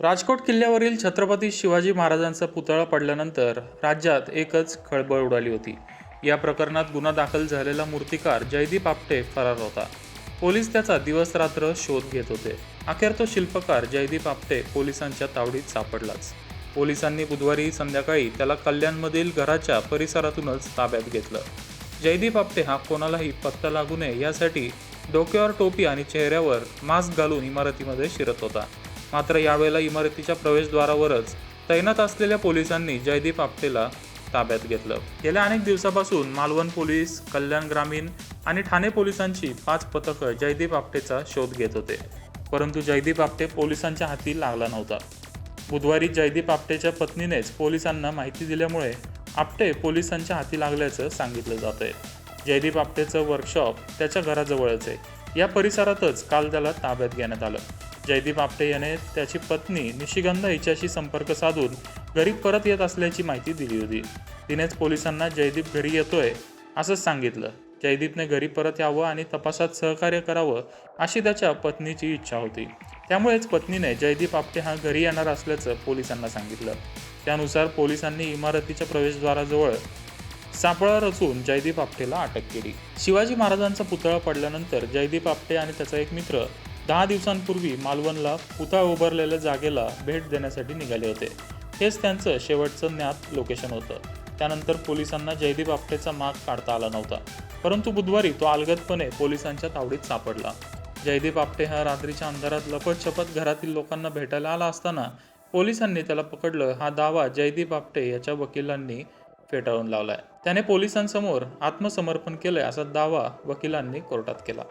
राजकोट किल्ल्यावरील छत्रपती शिवाजी महाराजांचा पुतळा पडल्यानंतर राज्यात एकच खळबळ उडाली होती. या प्रकरणात गुन्हा दाखल झालेला मूर्तिकार जयदीप आपटे फरार होता. पोलीस त्याचा दिवस रात्र शोध घेत होते. अखेर तो शिल्पकार जयदीप आपटे पोलिसांच्या तावडीत सापडलाच. पोलिसांनी बुधवारी संध्याकाळी त्याला कल्याणमधील घराच्या परिसरातूनच ताब्यात घेतलं. जयदीप आपटे हा कोणालाही पत्ता लागू नये यासाठी डोक्यावर टोपी आणि चेहऱ्यावर मास्क घालून इमारतीमध्ये शिरत होता. मात्र यावेळेला इमारतीच्या प्रवेशद्वारावरच तैनात असलेल्या पोलिसांनी जयदीप आपटेला ताब्यात घेतलं. गेल्या अनेक दिवसापासून मालवण पोलीस कल्याण ग्रामीण आणि ठाणे पोलिसांची पाच पथकं जयदीप आपटेचा शोध घेत होते. परंतु जयदीप आपटे पोलिसांच्या हाती लागला नव्हता. बुधवारी जयदीप आपटेच्या पत्नीनेच पोलिसांना माहिती दिल्यामुळे आपटे पोलिसांच्या हाती लागल्याचं सांगितलं जात आहे जयदीप आपटेचं वर्कशॉप त्याच्या घराजवळच आहे. या परिसरातच काल त्याला ताब्यात घेण्यात आलं. जयदीप आपटे याने त्याची पत्नी निशिगंधा हिच्याशी संपर्क साधून घरी परत येत असल्याची माहिती दिली होती. तिनेच पोलिसांना जयदीप घरी येतोय असंच सांगितलं. जयदीपने घरी परत यावं आणि तपासात सहकार्य करावं अशी त्याच्या पत्नीची इच्छा होती. त्यामुळेच पत्नीने जयदीप आपटे हा घरी येणार असल्याचं पोलिसांना सांगितलं. त्यानुसार पोलिसांनी इमारतीच्या प्रवेशद्वाराजवळ सापळा रचून जयदीप आपटेला अटक केली. शिवाजी महाराजांचा पुतळा पडल्यानंतर जयदीप आपटे आणि त्याचा एक मित्र दहा दिवसांपूर्वी मालवणला पुतळा उभारलेल्या जागेला भेट देण्यासाठी निघाले होते. हेच त्यांचं शेवटचं ज्ञात लोकेशन होतं. त्यानंतर पोलिसांना जयदीप आपटेचा माग काढता आला नव्हता. परंतु बुधवारी तो अलगदपणे पोलिसांच्या तावडीत सापडला. जयदीप आपटे हा रात्रीच्या अंधारात लपत छपत घरातील लोकांना भेटायला आला असताना पोलिसांनी त्याला पकडलं. हा दावा जयदीप आपटे याच्या वकिलांनी फेटाळून लावलाय. त्याने पोलिसांसमोर आत्मसमर्पण केलंय असा दावा वकिलांनी कोर्टात केला.